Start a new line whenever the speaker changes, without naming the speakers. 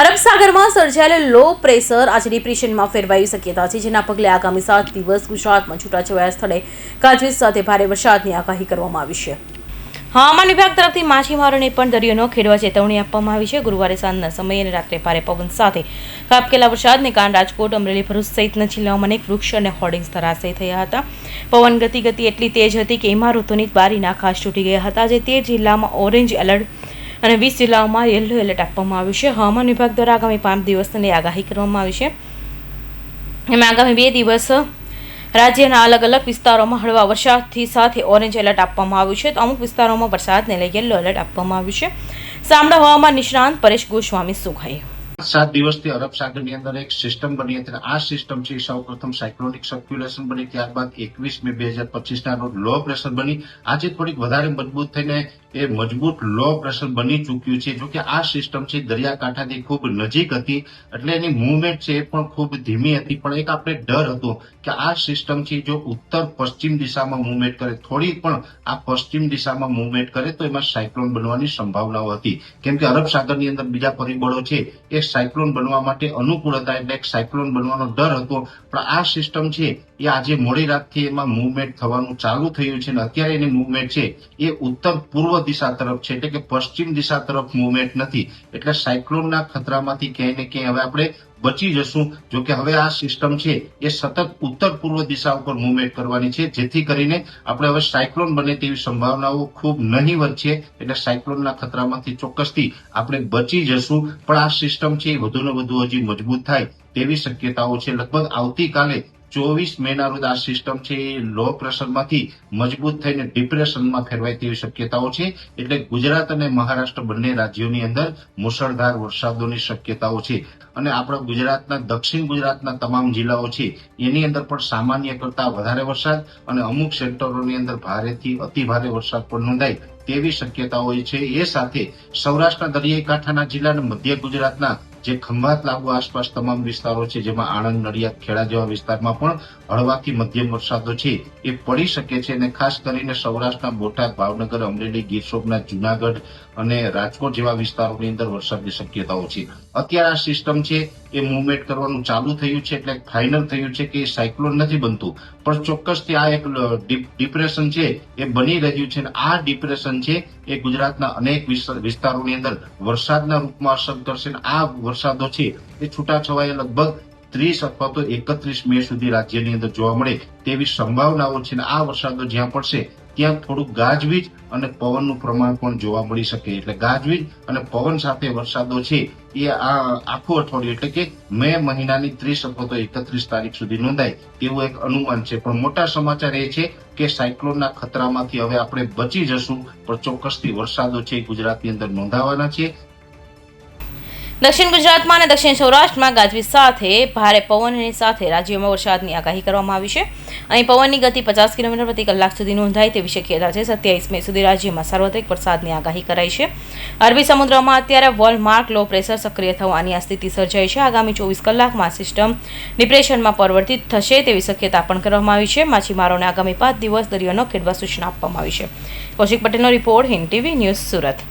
અરબ સાગરમાં સર્જાયેલ low pressure આજે ડિપ્રેશનમાં ફેરવાઈ શક્યતા છે, જેના પગલે આગામી સાત દિવસ ગુજરાતમાં છૂટાછવાયા સ્થળે ગાજવીજ સાથે ભારે વરસાદની આગાહી કરવામાં આવી છે. હવામાન વિભાગ તરફથી માછીમારોને પણ દરિયો ન ખેડવા ચેતવણી આપવામાં આવી છે. ગુરુવારે સાંજના સમયે અને રાત્રે ભારે પવન સાથે કાપકેલા વરસાદને કારણે રાજકોટ, અમરેલી, ભરૂચ સહિતના જિલ્લાઓમાં અનેક વૃક્ષ અને હોર્ડિંગ્સ ધરાશય થયા હતા. પવન ગતિ ગતિ એટલી તેજ હતી કે ઇમારતોની બારીના ખાસ તૂટી ગયા હતા, જે તે જિલ્લામાં ઓરેન્જ એલર્ટ અને વીસ જિલ્લાઓમાં યલો એલર્ટ આપવામાં આવ્યું છે. હવામાન વિભાગ દ્વારા આગામી પાંચ દિવસની આગાહી કરવામાં આવી છે. એમાં આગામી બે દિવસ રાજ્યના અલગ અલગ વિસ્તારોમાં હળવા વરસાદથી સાથે ઓરેન્જ એલર્ટ આપવામાં આવ્યું છે. તો અમુક વિસ્તારોમાં વરસાદને લઈ યલો એલર્ટ આપવામાં આવ્યું છે. સામડા હવામાન નિષ્ણાંત પરેશ ગોસ્વામી સુખાઈ
સાત દિવસથી અરબ સાગરની અંદર એક સિસ્ટમ બની હતી આ સિસ્ટમ છે સૌ પ્રથમ સાયક્લોનિક સર્ક્યુલેશન બની. ત્યારબાદ એકવીસ મે બે હજાર પચીસ ના રોજ લો પ્રેશર બની. આજે થોડીક વધારે મજબૂત થઈને એ મજબૂત લો પ્રેશર બની ચૂક્યું છે. જોકે આ સિસ્ટમ છે દરિયાકાંઠાથી ખૂબ નજીક હતી, એટલે એની મુવમેન્ટ છે એ પણ ખૂબ ધીમી હતી. પણ એક આપણે ડર હતો કે આ સિસ્ટમ છે જો ઉત્તર પશ્ચિમ દિશામાં મુવમેન્ટ કરે, થોડી પણ આ પશ્ચિમ દિશામાં મુવમેન્ટ કરે, તો એમાં સાયક્લોન બનવાની સંભાવનાઓ હતી. કેમ કે અરબ સાગરની અંદર બીજા પરિબળો છે, એ સાયક્લોન બનવા માટે અનુકૂળ હતા, એટલે એક સાયક્લોન બનવાનો ડર હતો. પણ આ સિસ્ટમ છે એ આજે મોડી રાતથી એમાં મુવમેન્ટ થવાનું ચાલુ થયું છે અને અત્યારે એની મુવમેન્ટ છે, એ ઉત્તર પૂર્વ દિશા તરફ છે, એટલે કે પશ્ચિમ દિશા તરફ મુવમેન્ટ નથી. એટલે સાયક્લોનના ખતરામાંથી ક્યાંય ને ક્યાંય હવે આપણે બચી જશું. જો કે હવે આ સિસ્ટમ છે, એ સતત ઉત્તર પૂર્વ દિશા ઉપર મુવમેન્ટ કરવાની છે, જેથી કરીને આપણે હવે સાયક્લોન બને તેવી સંભાવનાઓ ખૂબ નહીવત છે. એટલે સાયક્લોનના ખતરામાંથી ચોક્કસથી આપણે બચી જશું. પણ આ સિસ્ટમ છે, એ વધુ ને વધુ હજી મજબૂત થાય તેવી શક્યતાઓ છે. લગભગ આવતીકાલે ચોવીસ મેના રોજ આ સિસ્ટમ છે એ લો પ્રેશરમાંથી મજબૂત થઈને ડિપ્રેશનમાં ફેરવાય તેવી શક્યતાઓ છે. એટલે ગુજરાત અને મહારાષ્ટ્ર બંને રાજ્યોની અંદર મુશળધાર વરસાદોની શક્યતાઓ છે. અને આપણા ગુજરાતના, દક્ષિણ ગુજરાતના તમામ જિલ્લાઓ છે, એની અંદર પણ સામાન્ય કરતા વધારે વરસાદ અને અમુક સેન્ટરોની અંદર ભારેથી અતિ ભારે વરસાદ પણ નોંધાય તેવી શક્યતાઓ છે. એ સાથે સૌરાષ્ટ્રના દરિયાઈ કાંઠાના જિલ્લા અને મધ્ય ગુજરાતના જે ખંભાત લાગુ આસપાસ તમામ વિસ્તારો છે, જેમાં આણંદ, નડિયાદ, ખેડા જેવા વિસ્તારમાં પણ હળવાથી મધ્યમ વરસાદો છે. એ પડી શકે છે અને ખાસ કરીને સૌરાષ્ટ્રના બોટાદ, ભાવનગર, અમરેલી, ગીર સોમનાથ, જુનાગઢ અને રાજકોટ જેવા વિસ્તારોની અંદર વરસાદની શક્યતાઓ છે. અત્યારે આ સિસ્ટમ છે, એ મુવમેન્ટ કરવાનું ચાલુ થયું છે એટલે ફાઇનલ થયું છે કે એ સાયક્લોન નથી બનતું. પણ ચોક્કસથી આ એક ડિપ- ડિપ્રેશન છે, એ બની રહ્યું છે અને આ ડિપ્રેશન છે, એ ગુજરાતના અનેક વિસ્તારોની અંદર વરસાદના રૂપમાં અસર કરશે આ વરસાદો છે એ છૂટાછવાયા લગભગ ત્રીસ અથવા તો એકત્રીસ મે સુધી રાજ્યની અંદર જોવા મળે તેવી સંભાવનાઓ છે અને આ વરસાદો જ્યાં પડશે, ત્યાં થોડુંક ગાજવીજ અને પવનનું પ્રમાણ પણ જોવા મળી શકે. એટલે ગાજવીજ અને પવન સાથે વરસાદો છે એ આ આખું અઠવાડિયું, એટલે કે મે મહિનાની ત્રીસ અથવા તો એકત્રીસ તારીખ સુધી નોંધાય તેવું એક અનુમાન છે. પણ મોટા સમાચાર એ છે કે સાયક્લોનના ખતરામાંથી હવે આપણે બચી જશું, પણ ચોક્કસથી વરસાદો છે ગુજરાતની અંદર નોંધાવાના છે.
દક્ષિણ ગુજરાતમાં અને દક્ષિણ સૌરાષ્ટ્રમાં ગાજવીજ સાથે ભારે પવનની સાથે રાજ્યમાં વરસાદની આગાહી કરવામાં આવી છે. અહીં પવનની ગતિ પચાસ કિલોમીટર પ્રતિ કલાક સુધી નોંધાય તેવી શક્યતા છે. સત્યાવીસ મે સુધી રાજ્યમાં સાર્વત્રિક વરસાદની આગાહી કરાઈ છે. અરબી સમુદ્રમાં અત્યારે વોલમાર્ક લો પ્રેશર સક્રિય થવાની આ સ્થિતિ સર્જાઈ છે. આગામી ચોવીસ કલાકમાં સિસ્ટમ ડિપ્રેશનમાં પરિવર્તિત થશે તેવી શક્યતા પણ કરવામાં આવી છે. માછીમારોને આગામી પાંચ દિવસ દરિયો ન ખેડવા સૂચના આપવામાં આવી છે. કૌશિક પટેલનો report Hind TV news Surat.